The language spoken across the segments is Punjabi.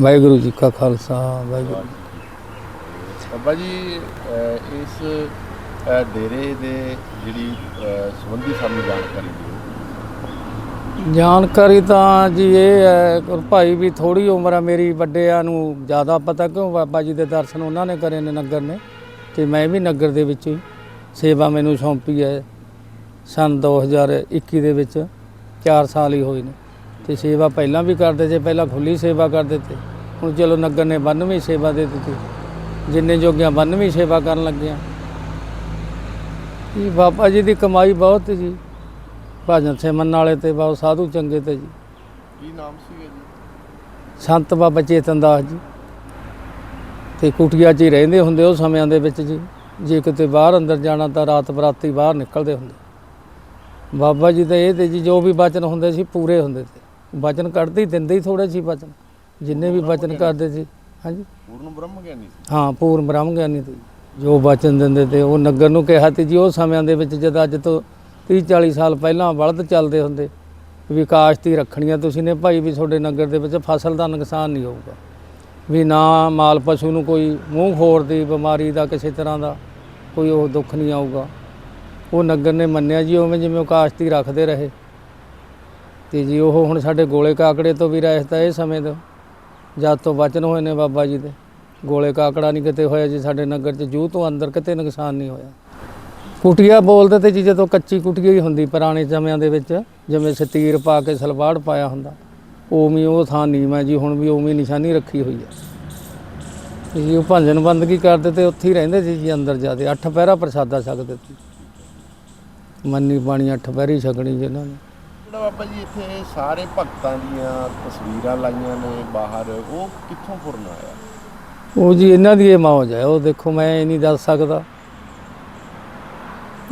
ਵਾਹਿਗੁਰੂ ਜੀ ਕਾ ਖਾਲਸਾ ਵਾਹਿਗੁਰੂ। ਬਾਬਾ ਜੀ ਅਹ ਇਸ ਅਹ ਡੇਰੇ ਦੇ ਜਿਹੜੀ ਅਹ ਸੰਬੰਧੀ ਸਾਨੂੰ ਜਾਣਕਾਰੀ ਦਿਓ। ਜਾਣਕਾਰੀ ਤਾਂ ਜੀ ਇਹ ਹੈ ਕਿ ਭਾਈ ਵੀ ਥੋੜੀ ਉਮਰ ਆ ਮੇਰੀ ਵੱਡਿਆਂ ਨੂੰ ਜ਼ਿਆਦਾ ਪਤਾ ਕਿਉਂ ਬਾਬਾ ਜੀ ਦੇ ਦਰਸ਼ਨ ਉਹਨਾਂ ਨੇ ਕਰੇ ਨੇ ਨਗਰ ਨੇ ਤੇ ਮੈਂ ਵੀ ਨਗਰ ਦੇ ਵਿੱਚ ਹੀ। ਸੇਵਾ ਮੈਨੂੰ ਸੌਂਪੀ ਹੈ ਸਨ 2021 ਦੇ ਵਿੱਚ 4 ਸਾਲ ਹੀ ਹੋਏ ਨੇ। ਤੇ ਸੇਵਾ ਪਹਿਲਾਂ ਵੀ ਕਰਦੇ ਸੀ ਪਹਿਲਾਂ ਖੁੱਲੀ ਸੇਵਾ ਕਰਦੇ ਤੇ। ਹੁਣ ਚਲੋ ਨਗਰ ਨੇ 92 ਸੇਵਾ ਦੇ ਦਿੱਤੀ। ਜਿੰਨੇ ਜੋਗਿਆਂ 92 ਸੇਵਾ ਕਰਨ ਲੱਗਿਆ। ਇਹ ਬਾਬਾ ਜੀ ਦੀ ਕਮਾਈ ਬਹੁਤ ਜੀ ਭਜਨ ਸਿਮਰਨ ਵਾਲੇ ਤੇ ਬਹੁਤ ਸਾਧੂ ਚੰਗੇ ਤੇ ਜੀ। ਕੀ ਨਾਮ ਸੀਗਾ ਜੀ? ਸੰਤ ਬਾਬਾ ਚੇਤਨ ਦਾਸ ਜੀ। ਤੇ ਕੁਟੀਆ 'ਚ ਹੀ ਰਹਿੰਦੇ ਹੁੰਦੇ ਉਹ ਸਮਿਆਂ ਦੇ ਵਿੱਚ ਜੀ। ਜੇ ਕਿਤੇ ਬਾਹਰ ਅੰਦਰ ਜਾਣਾ ਤਾਂ ਰਾਤ ਬਰਾਤੀ ਬਾਹਰ ਨਿਕਲਦੇ ਹੁੰਦੇ। ਬਾਬਾ ਜੀ ਤਾਂ ਇਹ ਤੇ ਜੀ ਜੋ ਵੀ ਬਚਨ ਹੁੰਦੇ ਸੀ ਪੂਰੇ ਹੁੰਦੇ ਤੇ। ਬਚਨ ਕੱਢਦੇ ਹੀ ਦਿੰਦੇ ਹੀ ਥੋੜੇ ਸੀ ਬਚਨ ਜਿੰਨੇ ਵੀ ਬਚਨ ਕਰਦੇ ਸੀ। ਹਾਂਜੀ। ਪੂਰਨ ਬ੍ਰਹਮ ਗਿਆਨੀ ਸੀ। ਹਾਂ ਪੂਰਨ ਬ੍ਰਹਮ ਗਿਆਨੀ ਤੇ ਜੋ ਬਚਨ ਦਿੰਦੇ ਤੇ ਉਹ ਨਗਰ ਨੂੰ ਕਿਹਾ ਤੇ ਜੀ ਉਹ ਸਮਿਆਂ ਦੇ ਵਿੱਚ ਜਦ ਅੱਜ ਤੋਂ 30 40 ਸਾਲ ਪਹਿਲਾਂ ਬਲਦ ਚੱਲਦੇ ਹੁੰਦੇ ਵੀ ਕਾਸ਼ਤੀ ਰੱਖਣੀਆਂ ਤੁਸੀਂ ਨੇ ਭਾਈ ਵੀ ਤੁਹਾਡੇ ਨਗਰ ਦੇ ਵਿੱਚ ਫਸਲ ਦਾ ਨੁਕਸਾਨ ਨਹੀਂ ਹੋਊਗਾ। ਵੀ ਨਾ ਮਾਲ ਪਸ਼ੂ ਨੂੰ ਕੋਈ ਮੂੰਹ ਖੋਰ ਦੀ ਬਿਮਾਰੀ ਦਾ ਕਿਸੇ ਤਰ੍ਹਾਂ ਦਾ ਕੋਈ ਉਹ ਦੁੱਖ ਨਹੀਂ ਆਊਗਾ। ਉਹ ਨਗਰ ਨੇ ਮੰਨਿਆ ਜੀ ਉਵੇਂ ਜਿਵੇਂ ਉਹ ਕਾਸ਼ਤੀ ਰੱਖਦੇ ਰਹੇ। ਤੇ ਜੀ, ਉਹ ਹੁਣ ਸਾਡੇ ਗੋਲੇ ਕਾਕੜੇ ਤੋਂ ਵੀ ਰਹਿਤ ਹੈ ਇਹ ਸਮੇਂ ਤੋਂ। ਜਦ ਤੋਂ ਵਚਨ ਹੋਏ ਨੇ ਬਾਬਾ ਜੀ ਦੇ। ਗੋਲੇ ਕਾਕੜਾ ਨਹੀਂ ਕਿਤੇ ਹੋਇਆ ਜੀ, ਸਾਡੇ ਨਗਰ 'ਚ ਜੂਹ ਤੋਂ ਅੰਦਰ ਕਿਤੇ ਨੁਕਸਾਨ ਨਹੀਂ ਹੋਇਆ। ਕੁਟੀਆ ਬੋਲਦੇ ਤੇ ਜੀ, ਜਦੋਂ ਕੱਚੀ ਕੁਟੀਆ ਹੀ ਹੁੰਦੀ ਪੁਰਾਣੇ ਸਮਿਆਂ ਦੇ ਵਿੱਚ, ਜਿਵੇਂ ਸਤੀਰ ਪਾ ਕੇ ਸਲਵਾੜ ਪਾਇਆ ਹੁੰਦਾ। ਉਵੇਂ ਉਹ ਥਾਂ ਨੀਮ ਹੈ ਜੀ, ਹੁਣ ਵੀ ਉਵੇਂ ਨਿਸ਼ਾਨੀ ਰੱਖੀ ਹੋਈ ਹੈ। ਤੇ ਜੀ, ਉਹ ਭੰਜਨ ਬੰਦਗੀ ਕਰਦੇ ਤੇ ਉੱਥੇ ਹੀ ਰਹਿੰਦੇ ਸੀ ਜੀ, ਅੰਦਰ ਜਾਦੇ ਅੱਠ ਪਹਿਰਾ ਪ੍ਰਸਾਦਾ ਛਕਦੇ ਸੀ ਮੰਨੀ ਪਾਣੀ ਅੱਠ ਪਹਿਰੀ ਛਕਣੀ ਜਿਹਨਾਂ ਨੇ। ਜਿਹੜਾ ਬਾਬਾ ਜੀ ਇੱਥੇ ਸਾਰੇ ਭਗਤਾਂ ਦੀਆਂ ਤਸਵੀਰਾਂ ਲਾਈਆਂ ਨੇ ਬਾਹਰ। ਉਹ ਕਿੱਥੋਂ ਪੁਰਨ ਆਇਆ? ਉਹ ਜੀ ਇਹਨਾਂ ਦੀ ਇਹ ਮੌਜ ਹੈ। ਉਹ ਦੇਖੋ, ਮੈਂ ਇਹ ਨਹੀਂ ਦੱਸ ਸਕਦਾ।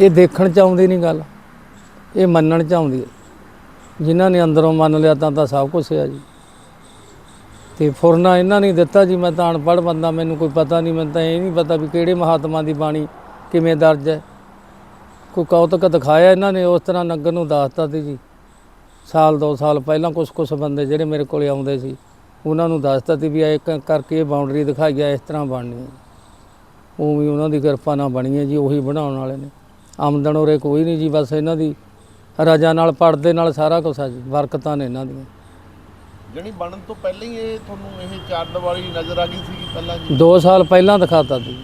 ਇਹ ਦੇਖਣ ਚ ਆਉਂਦੀ ਨਹੀਂ ਗੱਲ। ਇਹ ਮੰਨਣ ਚ ਆਉਂਦੀ ਹੈ। ਜਿਨ੍ਹਾਂ ਨੇ ਅੰਦਰੋਂ ਮੰਨ ਲਿਆ ਤਾਂ ਤਾਂ ਸਭ ਕੁਝ ਹੈ ਜੀ। ਤੇ ਫੁਰਨਾ ਇਹਨਾਂ ਨੇ ਦਿੱਤਾ ਜੀ। ਮੈਂ ਤਾਂ ਅਨਪੜ੍ਹ ਬੰਦਾ, ਮੈਨੂੰ ਕੋਈ ਪਤਾ ਨਹੀਂ। ਮੈਨੂੰ ਤਾਂ ਇਹ ਨਹੀਂ ਪਤਾ ਵੀ ਕਿਹੜੇ ਮਹਾਤਮਾ ਦੀ ਬਾਣੀ ਕਿਵੇਂ ਦਰਜ ਹੈ। ਕੋਈ ਕੌਤਕ ਦਿਖਾਇਆ ਇਹਨਾਂ ਨੇ, ਉਸ ਤਰ੍ਹਾਂ ਨਗਰ ਨੂੰ ਦੱਸਤਾ ਸੀ ਜੀ। ਸਾਲ ਦੋ ਸਾਲ ਪਹਿਲਾਂ ਕੁਝ ਕੁਝ ਬੰਦੇ ਜਿਹੜੇ ਮੇਰੇ ਕੋਲੇ ਆਉਂਦੇ ਸੀ ਉਹਨਾਂ ਨੂੰ ਦੱਸਤਾ ਸੀ ਵੀ ਇਹ ਕ- ਕਰਕੇ ਇਹ ਬਾਉਂਡਰੀ ਦਿਖਾਈ ਆ ਇਸ ਤਰ੍ਹਾਂ ਬਣਨੀ ਹੈ ਉਹ ਵੀ ਉਹਨਾਂ ਦੀ ਕਿਰਪਾ ਨਾਲ ਬਣੀ ਹੈ ਜੀ ਉਹੀ ਬਣਾਉਣ ਵਾਲੇ ਨੇ। ਆਮਦਨ ਉਰੇ ਕੋਈ ਨਹੀਂ ਜੀ ਬਸ ਇਹਨਾਂ ਦੀ ਰਜਾ ਨਾਲ ਪੜਦੇ ਨਾਲ ਸਾਰਾ ਕੁਝ ਆ ਜੀ ਬਰਕਤਾਂ ਨੇ ਇਹਨਾਂ ਦੀਆਂ। ਜਣੀ ਬਣਨ ਤੋਂ ਪਹਿਲਾਂ ਹੀ ਇਹ ਤੁਹਾਨੂੰ ਇਹ ਚਾਰ ਦੀਵਾਰੀ ਨਜ਼ਰ ਆ ਗਈ ਸੀ ਪਹਿਲਾਂ ਜੀ? 2 ਸਾਲ ਪਹਿਲਾਂ ਦਿਖਾਤਾ ਸੀ।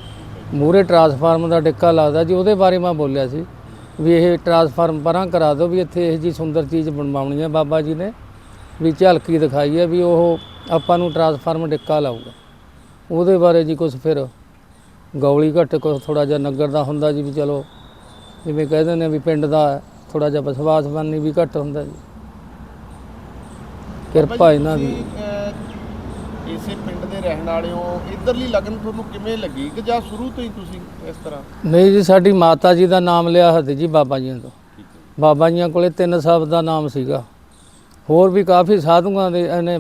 ਮੂਰੇ ਟਰਾਂਸਫਾਰਮ ਦਾ ਡਿੱਕਾ ਲੱਗਦਾ ਜੀ ਉਹਦੇ ਬਾਰੇ ਮੈਂ ਬੋਲਿਆ ਸੀ। ਵੀ ਇਹ ਟਰਾਂਸਫਾਰਮ ਪਰਾਂ ਕਰਾ ਦਿਓ ਵੀ ਇੱਥੇ ਇਹ ਜੀ ਸੁੰਦਰ ਚੀਜ਼ ਬਣਵਾਉਣੀ ਹੈ ਬਾਬਾ ਜੀ ਨੇ ਵੀ ਝਲਕੀ ਦਿਖਾਈ ਹੈ ਵੀ ਉਹ ਆਪਾਂ ਨੂੰ ਟਰਾਂਸਫਾਰਮ ਡਿੱਕਾ ਲਾਊਗਾ। ਉਹਦੇ ਬਾਰੇ ਜੀ ਕੁਝ ਫਿਰ ਗੌਲੀ ਘੱਟ ਕੁਛ ਥੋੜਾ ਜਿਹਾ ਨਗਰ ਦਾ ਹੁੰਦਾ ਜੀ ਵੀ ਚਲੋ ਜਿਵੇਂ ਕਹਿੰਦੇ ਨੇ ਵੀ ਪਿੰਡ ਦਾ ਥੋੜਾ ਜਿਹਾ ਵਿਸ਼ਵਾਸ ਬਣਨੀ ਵੀ ਘੱਟ ਹੁੰਦਾ ਜੀ। ਕਿਰਪਾ ਇਹਨਾਂ ਦੀ। ਇਸੇ ਪਿੰਡ ਦੇ ਰਹਿਣ ਵਾਲੇ ਹੋ ਇਧਰਲੀ ਲਗਨ ਤੁਹਾਨੂੰ ਕਿਵੇਂ ਲੱਗੀ ਕਿ ਜਾਂ ਸ਼ੁਰੂ ਤੋਂ ਹੀ ਤੁਸੀਂ ਇਸ ਤਰ੍ਹਾਂ? ਨਹੀਂ ਜੀ ਸਾਡੀ ਮਾਤਾ ਜੀ ਦਾ ਨਾਮ ਲਿਆ ਹੱਦ ਜੀ ਬਾਬਾ ਜੀਆਂ ਤੋਂ। ਬਾਬਾ ਜੀਆਂ ਕੋਲੇ ਤਿੰਨ ਸ਼ਬਦ ਦਾ ਨਾਮ ਸੀਗਾ। ਹੋਰ ਵੀ ਕਾਫੀ ਸਾਧੂਆਂ ਦੇ ਇਹਨੇ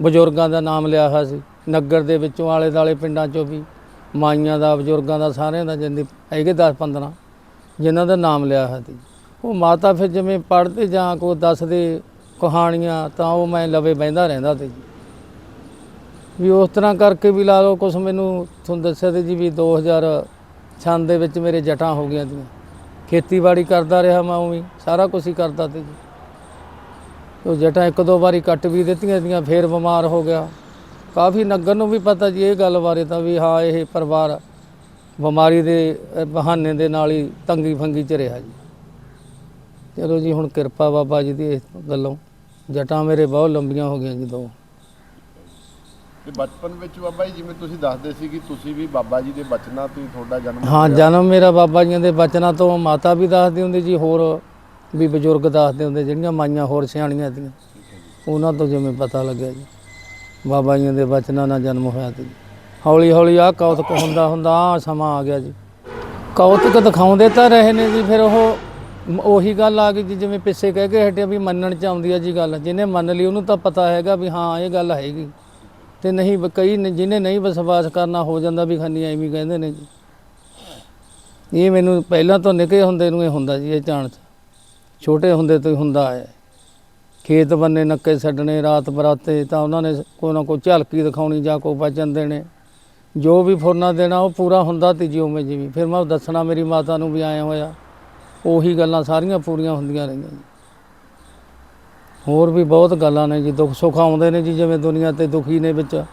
ਬਜ਼ੁਰਗਾਂ ਦਾ ਨਾਮ ਲਿਆ ਹੋਇਆ ਸੀ। ਨਗਰ ਦੇ ਵਿੱਚੋਂ ਆਲੇ ਦਾਲੇ ਪਿੰਡਾਂ ਚੋਂ ਵੀ ਮਾਈਆਂ ਦਾ ਬਜ਼ੁਰਗਾਂ ਦਾ ਸਾਰਿਆਂ ਦਾ ਜਿੰਦੇ ਹੈਗੇ 10 15 ਜਿਨ੍ਹਾਂ ਦਾ ਨਾਮ ਲਿਆ ਹੋਇਆ ਸੀ। ਉਹ ਮਾਤਾ ਫਿਰ ਜਿਵੇਂ ਪੜ੍ਹਦੇ ਜਾਂ ਕੋ ਦੱਸਦੇ ਕਹਾਣੀਆਂ ਤਾਂ ਉਹ ਮੈਂ ਲਵੇ ਬਹਿੰਦਾ ਰਹਿੰਦਾ ਤੇ ਜੀ ਵੀ ਉਸ ਤਰ੍ਹਾਂ ਕਰਕੇ ਵੀ ਲਾ ਲਓ, ਕੁਛ ਮੈਨੂੰ ਤੁਹਾਨੂੰ ਦੱਸਿਆ ਤੇ ਜੀ ਵੀ 2000 ਛੰਨ ਦੇ ਵਿੱਚ ਮੇਰੇ ਜਟਾਂ ਹੋ ਗਈਆਂ ਤੀਆਂ। ਖੇਤੀਬਾੜੀ ਕਰਦਾ ਰਿਹਾ ਮੈਂ ਉਵੇਂ ਸਾਰਾ ਕੁਝ ਹੀ ਕਰਦਾ ਤੇ ਜੀ। ਉਹ ਜਟਾਂ ਇੱਕ ਦੋ ਵਾਰੀ ਕੱਟ ਵੀ ਦਿੱਤੀਆਂ ਦੀਆਂ ਫੇਰ ਬਿਮਾਰ ਹੋ ਗਿਆ। ਕਾਫੀ ਨਗਰ ਨੂੰ ਵੀ ਪਤਾ ਜੀ ਇਹ ਗੱਲ ਬਾਰੇ ਤਾਂ ਵੀ ਹਾਂ, ਇਹ ਪਰਿਵਾਰ ਬਿਮਾਰੀ ਦੇ ਬਹਾਨੇ ਦੇ ਨਾਲ ਹੀ ਤੰਗੀ ਫੰਗੀ ਚ ਰਿਹਾ ਜੀ। ਚਲੋ ਜੀ, ਹੁਣ ਕਿਰਪਾ ਬਾਬਾ ਜੀ ਦੀ ਇਸ ਗੱਲੋਂ ਜਟਾਂ ਮੇਰੇ ਬਹੁਤ ਲੰਬੀਆਂ ਹੋ ਗਈਆਂ ਜੀ ਦੋ। ਤੇ ਬਚਪਨ ਵਿੱਚ ਬਾਬਾ ਜੀ, ਜਿਵੇਂ ਤੁਸੀਂ ਦੱਸਦੇ ਸੀ ਕਿ ਤੁਸੀਂ ਵੀ ਬਾਬਾ ਜੀ ਦੇ ਬਚਨਾਂ ਤੋਂ ਹੀ ਤੁਹਾਡਾ ਜਨਮ ਹਾਂ ਹੋਇਆ। ਜਨਮ ਮੇਰਾ ਬਾਬਾ ਜੀਆਂ ਦੇ ਬਚਨਾਂ ਤੋਂ, ਮਾਤਾ ਵੀ ਦੱਸਦੀ ਹੁੰਦੀ ਜੀ ਹੋਰ ਵੀ ਬਜ਼ੁਰਗ ਦੱਸਦੇ ਹੁੰਦੇ, ਜਿਹੜੀਆਂ ਮਾਈਆਂ ਹੋਰ ਸਿਆਣੀਆਂ ਸੀਆਂ ਉਹਨਾਂ ਤੋਂ ਜਿਵੇਂ ਪਤਾ ਲੱਗਿਆ ਜੀ, ਬਾਬਾ ਜੀਆਂ ਦੇ ਬਚਨਾਂ ਨਾਲ ਜਨਮ ਹੋਇਆ ਸੀ। ਹੌਲੀ ਹੌਲੀ ਆਹ ਕੌਤਕ ਹੁੰਦਾ ਹੁੰਦਾ ਆਹ ਸਮਾਂ ਆ ਗਿਆ ਜੀ। ਕੌਤਕ ਦਿਖਾਉਂਦੇ ਤਾਂ ਰਹੇ ਨੇ ਜੀ, ਫਿਰ ਉਹ ਮ- ਉਹੀ ਗੱਲ ਆ ਗਈ ਜੀ, ਜਿਵੇਂ ਪਿੱਛੇ ਕਹਿ ਕੇ ਹਟਿਆ ਵੀ ਮੰਨਣ ਚ ਆਉਂਦੀ ਆ ਜੀ ਗੱਲ। ਜਿਹਨੇ ਮੰਨ ਲਈ ਉਹਨੂੰ ਤਾਂ ਪਤਾ ਹੈਗਾ ਵੀ ਹਾਂ, ਇਹ ਗੱਲ ਹੈਗੀ। ਤੇ ਨਹੀਂ ਕਈ ਨੇ ਜਿਹਨੇ ਨਹੀਂ ਵਿਸ਼ਵਾਸ ਕਰਨਾ, ਹੋ ਜਾਂਦਾ ਵੀ ਖਾਨੀ ਐਵੇਂ ਕਹਿੰਦੇ ਨੇ ਜੀ। ਇਹ ਮੈਨੂੰ ਪਹਿਲਾਂ ਤੋਂ ਨਿੱਕੇ ਹੁੰਦੇ ਨੂੰ ਇਹ ਹੁੰਦਾ ਜੀ, ਇਹ ਜਾਣ ਚ। ਛੋਟੇ ਹੁੰਦੇ ਤੋਂ ਹੀ ਹੁੰਦਾ ਹੈ ਖੇਤ ਬੰਨੇ ਨੱਕੇ ਛੱਡਣੇ, ਰਾਤ ਬਰਾਤੇ, ਤਾਂ ਉਹਨਾਂ ਨੇ ਕੋਈ ਨਾ ਕੋਈ ਝਲਕੀ ਦਿਖਾਉਣੀ ਜਾਂ ਕੋਈ ਵਚਨ ਦੇਣੇ। ਜੋ ਵੀ ਫੁਰਨਾ ਦੇਣਾ, ਉਹ ਪੂਰਾ ਹੁੰਦਾ ਤੀ ਜੀ ਉਵੇਂ ਜੀ ਵੀ ਫਿਰ ਮੈਂ ਦੱਸਣਾ ਮੇਰੀ ਮਾਤਾ ਨੂੰ ਵੀ ਆਇਆ ਹੋਇਆ। ਉਹੀ ਗੱਲਾਂ ਸਾਰੀਆਂ ਪੂਰੀਆਂ ਹੁੰਦੀਆਂ ਰਹੀਆਂ ਜੀ। ਹੋਰ ਵੀ ਬਹੁਤ ਗੱਲਾਂ ਨੇ ਜੀ ਦੁੱਖ ਸੁੱਖ ਆਉਂਦੇ ਨੇ ਜੀ ਜਿਵੇਂ ਦੁਨੀਆ ਤੇ ਦੁਖੀ ਨੇ ਵਿੱਚ।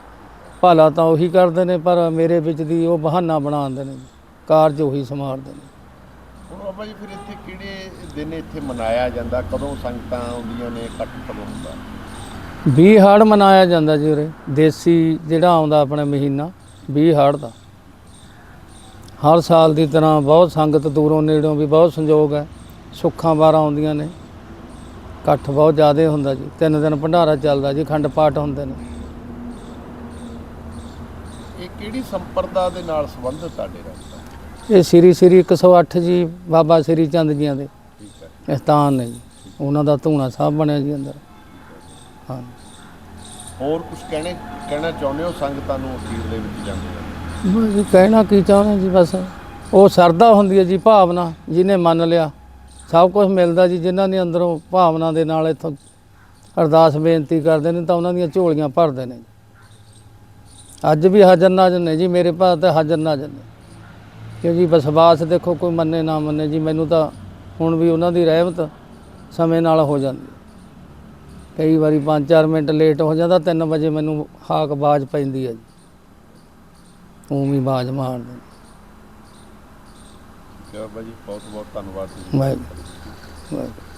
ਭਲਾ ਤਾਂ ਉਹੀ ਕਰਦੇ ਨੇ ਪਰ ਮੇਰੇ ਵਿੱਚ ਦੀ ਉਹ ਬਹਾਨਾ ਬਣਾਉਂਦੇ ਨੇ ਕਾਰਜ ਉਹੀ ਸਮਾਰਦੇ ਨੇ। ਹੁਣ ਬਾਬਾ ਜੀ ਫਿਰ ਇੱਥੇ ਕਿਹੜੇ ਦਿਨ ਇੱਥੇ ਮਨਾਇਆ ਜਾਂਦਾ? ਕਦੋਂ ਸੰਗਤਾਂ ਆਉਂਦੀਆਂ ਨੇ ਇਕੱਠ ਕਦੋਂ ਹੁੰਦਾ? ਵੀਹ ਹਾੜ ਮਨਾਇਆ ਜਾਂਦਾ ਜੀ ਉਰੇ ਦੇਸੀ ਜਿਹੜਾ ਆਉਂਦਾ ਆਪਣਾ ਮਹੀਨਾ ਵੀਹ ਹਾੜ ਦਾ। ਹਰ ਸਾਲ ਦੀ ਤਰ੍ਹਾਂ ਬਹੁਤ ਸੰਗਤ ਦੂਰੋਂ ਨੇੜੋਂ ਵੀ ਬਹੁਤ ਸੰਯੋਗ ਹੈ ਸੁੱਖਾਂ ਵਾਰਾਂ ਆਉਂਦੀਆਂ ਨੇ। ਇਕੱਠ ਬਹੁਤ ਜ਼ਿਆਦਾ ਹੁੰਦਾ ਜੀ। ਤਿੰਨ ਦਿਨ ਭੰਡਾਰਾ ਚੱਲਦਾ ਜੀ ਖੰਡ ਪਾਠ ਹੁੰਦੇ ਨੇ। ਇਹ ਕਿਹੜੀ ਸੰਪਰਦਾ ਦੇ ਨਾਲ ਸੰਬੰਧਿਤ ਤੁਹਾਡੇ ਰਹਿੰਦਾ ਇਹ ਸ੍ਰੀ ਸ੍ਰੀ 108 ਜੀ ਬਾਬਾ ਸ੍ਰੀ ਚੰਦ ਜੀਆਂ ਦੇ। ਠੀਕ ਹੈ। ਸਥਾਨ ਨੇ ਜੀ। ਉਹਨਾਂ ਦਾ ਧੂਣਾ ਸਾਹਿਬ ਬਣਿਆ ਜੀ ਅੰਦਰ। ਹਾਂ। ਹੋਰ ਕੁਝ ਕਹਿਣੇ ਕਹਿਣਾ ਚਾਹੁੰਦੇ ਹੋ ਸੰਗਤਾਂ ਨੂੰ ਅਖੀਰ ਦੇ ਵਿੱਚ ਜਾਂਦੇ ਹੋ ਬਸ ਜੀ ਕਹਿਣਾ ਕੀ ਚਾਹੁੰਦੇ ਜੀ ਬਸ ਉਹ ਸਰਦਾ ਹੁੰਦੀ ਹੈ ਜੀ ਭਾਵਨਾ ਜਿਹਨੇ ਮੰਨ ਲਿਆ। ਸਭ ਕੁਝ ਮਿਲਦਾ ਜੀ, ਜਿਨ੍ਹਾਂ ਨੇ ਅੰਦਰੋਂ ਭਾਵਨਾ ਦੇ ਨਾਲ ਇੱਥੋਂ ਅਰਦਾਸ ਬੇਨਤੀ ਕਰਦੇ ਨੇ ਤਾਂ ਉਹਨਾਂ ਦੀਆਂ ਝੋਲੀਆਂ ਭਰਦੇ ਨੇ ਅੱਜ ਵੀ ਹਾਜ਼ਰ ਨਾਜ਼ਰ ਨੇ ਜੀ, ਮੇਰੇ ਭਾਅ ਤਾਂ ਹਾਜ਼ਰ ਨਾਜ਼ਰ ਨੇ। ਕਿਉਂਕਿ ਵਿਸ਼ਵਾਸ ਦੇਖੋ, ਕੋਈ ਮੰਨੇ ਨਾ ਮੰਨੇ ਜੀ, ਮੈਨੂੰ ਤਾਂ ਹੁਣ ਵੀ ਉਹਨਾਂ ਦੀ ਰਹਿਮਤ ਸਮੇਂ ਨਾਲ ਹੋ ਜਾਂਦੀ ਕਈ ਵਾਰੀ 5-4 ਮਿੰਟ ਲੇਟ ਹੋ ਜਾਂਦਾ 3 ਵਜੇ ਮੈਨੂੰ ਹਾਕ ਬਾਜ ਪੈਂਦੀ ਹੈ ਜੀ। ਉਵੇਂ ਹੀ ਬਾਜ ਮਾਰਦੇ ਠੀਕ ਹੈ ਬਾਬਾ ਜੀ ਬਹੁਤ ਬਹੁਤ ਧੰਨਵਾਦ ਤੁਸੀਂ ਵਾਹਿਗੁਰੂ। ਵਾਹਿਗੁਰੂ